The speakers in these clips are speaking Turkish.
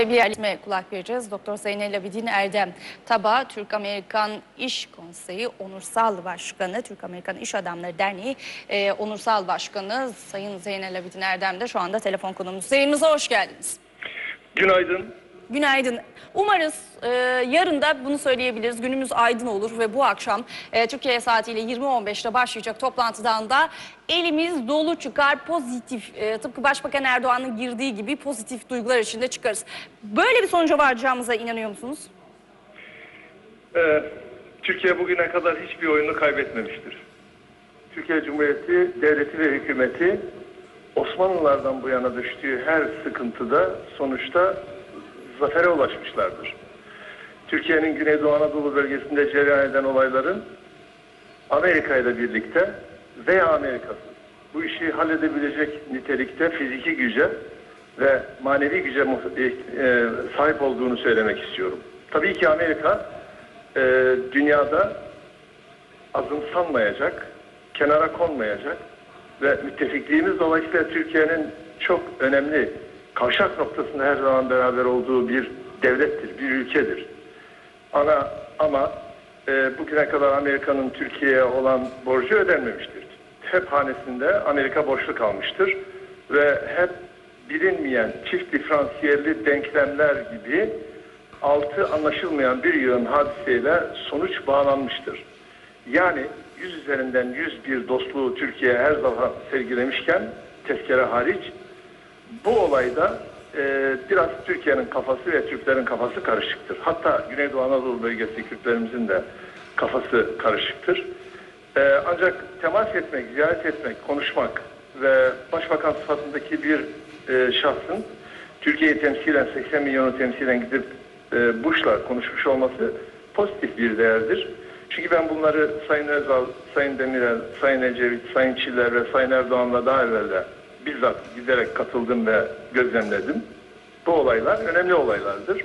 Elime kulak vereceğiz. Doktor Zeynel Abidin Erdem Taba, Türk-Amerikan İş Konseyi Onursal Başkanı, Türk-Amerikan İş Adamları Derneği e, Onursal Başkanı Sayın Zeynel Abidin Erdem de şu anda telefon konuğumuz. Yayınımıza hoş geldiniz. Günaydın. Günaydın. Umarız e, yarın da bunu söyleyebiliriz. Günümüz aydın olur ve bu akşam e, Türkiye saatiyle 20.15'te başlayacak toplantıdan da elimiz dolu çıkar pozitif. e, tıpkı Başbakan Erdoğan'ın girdiği gibi pozitif duygular içinde çıkarız. Böyle bir sonuca varacağımıza inanıyor musunuz? Ee, Türkiye bugüne kadar hiçbir oyunu kaybetmemiştir. Türkiye Cumhuriyeti devleti ve hükümeti Osmanlılardan bu yana düştüğü her sıkıntıda sonuçta zafere ulaşmışlardır. Türkiye'nin Güneydoğu Anadolu bölgesinde cereyan eden olayların Amerika ile birlikte veya Amerika'sız bu işi halledebilecek nitelikte fiziki güce ve manevi güce e, e, sahip olduğunu söylemek istiyorum. Tabii ki Amerika e, dünyada azımsanmayacak, kenara konmayacak ve müttefikliğimiz dolayısıyla Türkiye'nin çok önemli kavşak noktasında her zaman beraber olduğu bir devlettir, bir ülkedir. Ana ama e, bugüne kadar Amerika'nın Türkiye'ye olan borcu ödenmemiştir. Hep hanesinde Amerika borçlu kalmıştır ve hep bilinmeyen çift diferansiyelli denklemler gibi altı anlaşılmayan bir yığın hadiseyle sonuç bağlanmıştır. Yani 100 üzerinden 101 dostluğu Türkiye her zaman sergilemişken tezkere hariç bu olayda e, biraz Türkiye'nin kafası ve Türklerin kafası karışıktır. Hatta Güneydoğu Anadolu bölgesi Kürtlerimizin de kafası karışıktır. E, ancak temas etmek, ziyaret etmek, konuşmak ve başbakan sıfatındaki bir e, şahsın Türkiye'yi temsilen 80 milyonu temsilen gidip e, Bush'la konuşmuş olması pozitif bir değerdir. Çünkü ben bunları Sayın Özal, Sayın Demirel, Sayın Ecevit, Sayın Çiller ve Sayın Erdoğan'la daha evvel de bizzat giderek katıldım ve gözlemledim. Bu olaylar önemli olaylardır.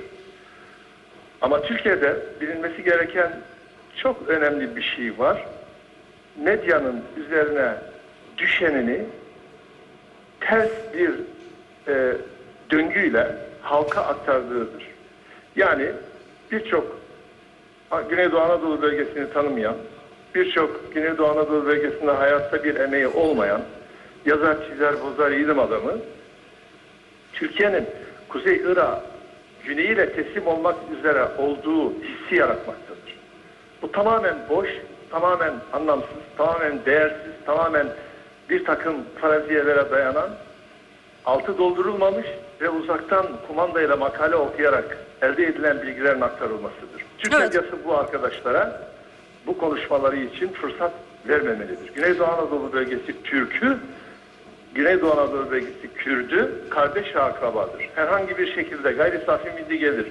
Ama Türkiye'de bilinmesi gereken çok önemli bir şey var. Medyanın üzerine düşenini ters bir e, döngüyle halka aktardığıdır. Yani birçok Güneydoğu Anadolu bölgesini tanımayan, birçok Güneydoğu Anadolu bölgesinde hayatta bir emeği olmayan, yazar, çizer, bozar, ilim adamı, Türkiye'nin Kuzey Irak güneyiyle teslim olmak üzere olduğu hissi yaratmaktadır. Bu tamamen boş, tamamen anlamsız, tamamen değersiz, tamamen bir takım faraziyelere dayanan, altı doldurulmamış ve uzaktan kumandayla makale okuyarak elde edilen bilgilerin aktarılmasıdır. Türk Evet. medyası bu arkadaşlara bu konuşmaları için fırsat vermemelidir. Güneydoğu Anadolu bölgesi Türk'ü, Güneydoğu Anadolu bölgesi Kürd'ü kardeş ve akrabadır. Herhangi bir şekilde gayri safi milli gelir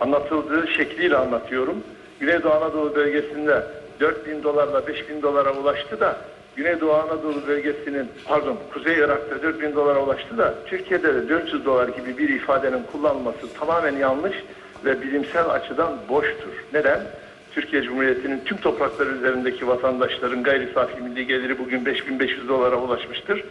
anlatıldığı şekliyle anlatıyorum. Güneydoğu Anadolu bölgesinde 4 bin dolarla 5 bin dolara ulaştı da Güneydoğu Anadolu bölgesinin pardon Kuzey Irak'ta 4 bin dolara ulaştı da Türkiye'de de 400 dolar gibi bir ifadenin kullanılması tamamen yanlış ve bilimsel açıdan boştur. Neden? Türkiye Cumhuriyeti'nin tüm toprakları üzerindeki vatandaşların gayri safi milli geliri bugün 5500 dolara ulaşmıştır.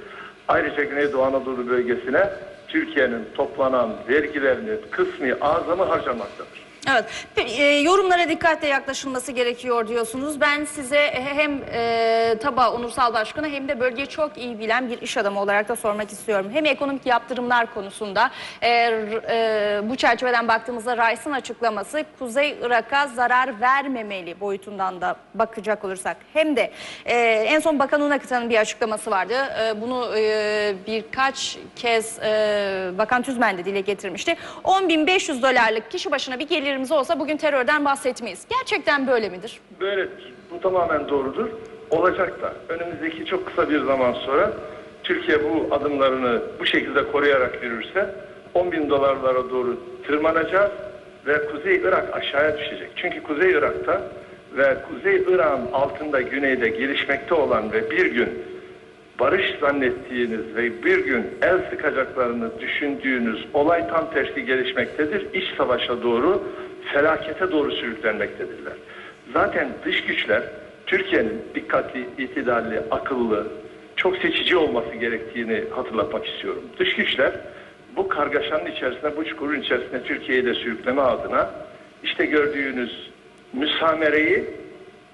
Ayrıca Güneydoğu Anadolu bölgesine Türkiye'nin toplanan vergilerinin kısmı azamı harcamaktadır. Evet, e, yorumlara dikkatle yaklaşılması gerekiyor diyorsunuz. Ben size hem e, TABA Onursal Başkanı hem de bölgeyi çok iyi bilen bir iş adamı olarak da sormak istiyorum. Hem ekonomik yaptırımlar konusunda e, e, bu çerçeveden baktığımızda Rice'ın açıklaması Kuzey Irak'a zarar vermemeli boyutundan da bakacak olursak. Hem de e, en son Bakan Unakıtan'ın bir açıklaması vardı. E, bunu e, birkaç kez e, Bakan Tüzmen de dile getirmişti. 10.500 dolarlık kişi başına bir gelirimiz olsa bugün terörden bahsetmeyiz. Gerçekten böyle midir? Böyledir. Bu tamamen doğrudur. Olacak da önümüzdeki çok kısa bir zaman sonra Türkiye bu adımlarını bu şekilde koruyarak yürürse 10 bin dolarlara doğru tırmanacağız ve Kuzey Irak aşağıya düşecek. Çünkü Kuzey Irak'ta ve Kuzey Irak'ın altında güneyde gelişmekte olan ve bir gün barış zannettiğiniz ve bir gün el sıkacaklarını düşündüğünüz olay tam tersi gelişmektedir. İç savaşa doğru, felakete doğru sürüklenmektedirler. Zaten dış güçler Türkiye'nin dikkatli, itidalli, akıllı, çok seçici olması gerektiğini hatırlatmak istiyorum. Dış güçler bu kargaşanın içerisinde, bu çukurun içerisinde Türkiye'yi de sürükleme adına işte gördüğünüz müsamereyi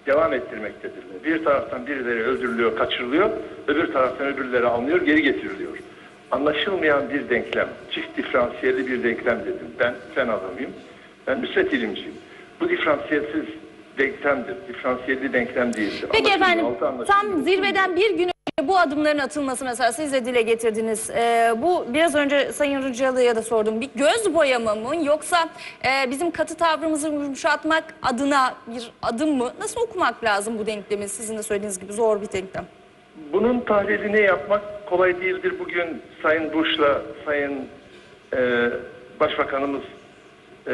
devam ettirmektedir. Bir taraftan birileri öldürülüyor, kaçırılıyor, öbür taraftan öbürleri alınıyor, geri getiriliyor. Anlaşılmayan bir denklem, çift diferansiyeli bir denklem dedim. Ben fen adamıyım, ben müsvet ilimciyim. Bu diferansiyelsiz denklemdir, diferansiyelli denklem değildir. Peki efendim tam zirveden bir gün bu adımların atılması mesela siz de dile getirdiniz. Ee, bu biraz önce Sayın Rıcalı'ya da sordum. Bir göz boyama mı yoksa e, bizim katı tavrımızı yumuşatmak adına bir adım mı? Nasıl okumak lazım bu denklemi sizin de söylediğiniz gibi zor bir denklem. Bunun tahlilini yapmak kolay değildir. Bugün Sayın Bush'la Sayın e, Başbakanımız e,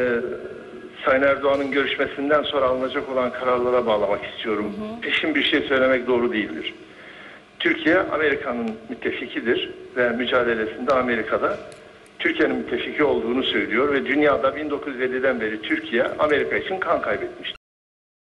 Sayın Erdoğan'ın görüşmesinden sonra alınacak olan kararlara bağlamak istiyorum. Peşin bir şey söylemek doğru değildir. Türkiye Amerika'nın müttefikidir ve mücadelesinde Amerika'da Türkiye'nin müttefiki olduğunu söylüyor ve dünyada 1950'den beri Türkiye Amerika için kan kaybetmiştir.